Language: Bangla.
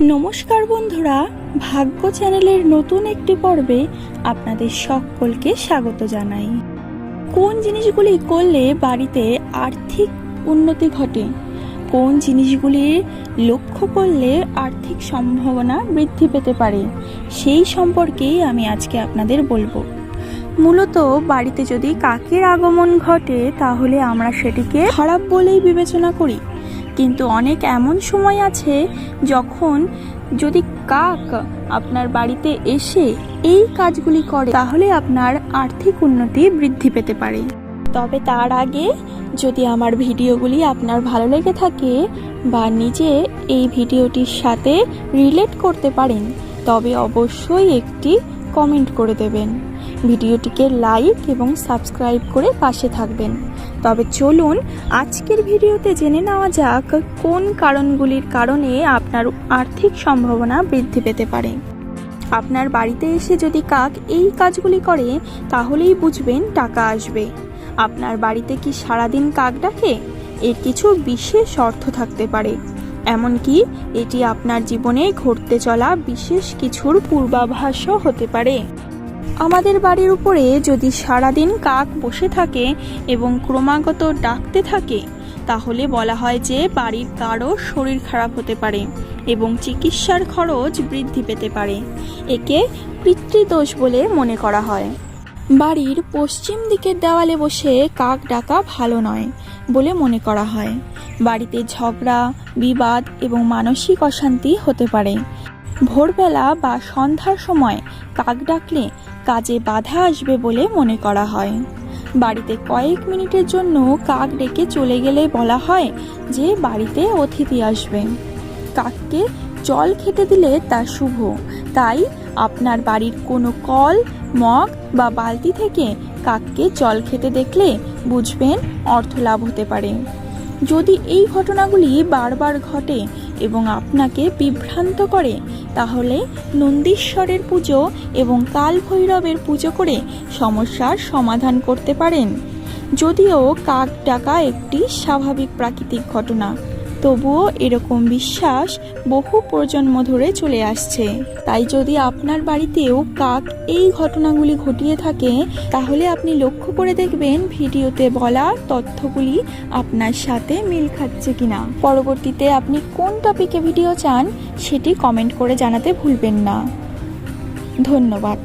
নমস্কার বন্ধুরা, ভাগ্য চ্যানেলের নতুন একটি পর্বে আপনাদের সকলকে স্বাগত জানাই। কোন জিনিসগুলি করলে বাড়িতে আর্থিক উন্নতি ঘটে? কোন জিনিসগুলি লক্ষ্য করলে আর্থিক সম্ভাবনা বৃদ্ধি পেতে পারে? সেই সম্পর্কেই আমি আজকে আপনাদের বলব। মূলত বাড়িতে যদি কাকের আগমন ঘটে, তাহলে আমরা সেটিকে খারাপ বলেই বিবেচনা করি। কিন্তু অনেক এমন সময় আছে যখন যদি কাক আপনার বাড়িতে এসে এই কাজগুলি করে, তাহলে আপনার আর্থিক উন্নতি বৃদ্ধি পেতে পারে। তবে তার আগে যদি আমার ভিডিওগুলি আপনার ভালো লেগে থাকে বা নিজে এই ভিডিওটির সাথে রিলেট করতে পারেন, তবে অবশ্যই একটি কমেন্ট করে দেবেন। ভিডিওটিকে লাইক এবং সাবস্ক্রাইব করে পাশে থাকবেন। তবে চলুন আজকের ভিডিওতে জেনে নেওয়া যাক কোন কারণগুলির কারণে আপনার আর্থিক সম্ভাবনা বৃদ্ধি পেতে পারে। আপনার বাড়িতে এসে যদি কাক এই কাজগুলি করে, তাহলেই বুঝবেন টাকা আসবে। আপনার বাড়িতে কি সারাদিন কাক ডাকে? এর কিছু বিশেষ অর্থ থাকতে পারে। এমনকি এটি আপনার জীবনে ঘটতে চলা বিশেষ কিছুর পূর্বাভাসও হতে পারে। আমাদের বাড়ির উপরে যদি সারাদিন কাক বসে থাকে এবং ক্রমাগত ডাকতে থাকে, তাহলে বলা হয় যে বাড়ির কারও শরীর খারাপ হতে পারে এবং চিকিৎসার খরচ বৃদ্ধি পেতে পারে। একে পিতৃদোষ বলে মনে করা হয়। বাড়ির পশ্চিম দিকের দেওয়ালে বসে কাক ডাকা ভালো নয় বলে মনে করা হয়। বাড়িতে ঝগড়া, বিবাদ এবং মানসিক অশান্তি হতে পারে। ভোরবেলা বা সন্ধ্যার সময় কাক ডাকলে কাজে বাধা আসবে বলে মনে করা হয়। বাড়িতে কয়েক মিনিটের জন্য কাক ডেকে চলে গেলে বলা হয় যে বাড়িতে অতিথি আসবে। কাককে জল খেতে দিলে তা শুভ। তাই আপনার বাড়ির কোনো কল, মগ বা বালতি থেকে কাককে জল খেতে দেখলে বুঝবেন অর্থ লাভ হতে পারে। যদি এই ঘটনাগুলি বারবার ঘটে এবং আপনাকে বিভ্রান্ত করে, তাহলে নন্দীশ্বরের পুজো এবং কাল ভৈরবের পুজো করে সমস্যার সমাধান করতে পারেন। যদিও কাক ডাকা একটি স্বাভাবিক প্রাকৃতিক ঘটনা। তবুও এরকম বিশ্বাস বহু প্রজন্ম ধরে চলে আসছে। তাই যদি আপনার বাড়িতেও কাক এই ঘটনাগুলি ঘটিয়ে থাকে, তাহলে আপনি লক্ষ্য করে দেখবেন ভিডিওতে বলা তথ্যগুলি আপনার সাথে মিল খাচ্ছে কিনা। পরবর্তীতে আপনি কোন টপিকে ভিডিও চান, সেটি কমেন্ট করে জানাতে ভুলবেন না। ধন্যবাদ।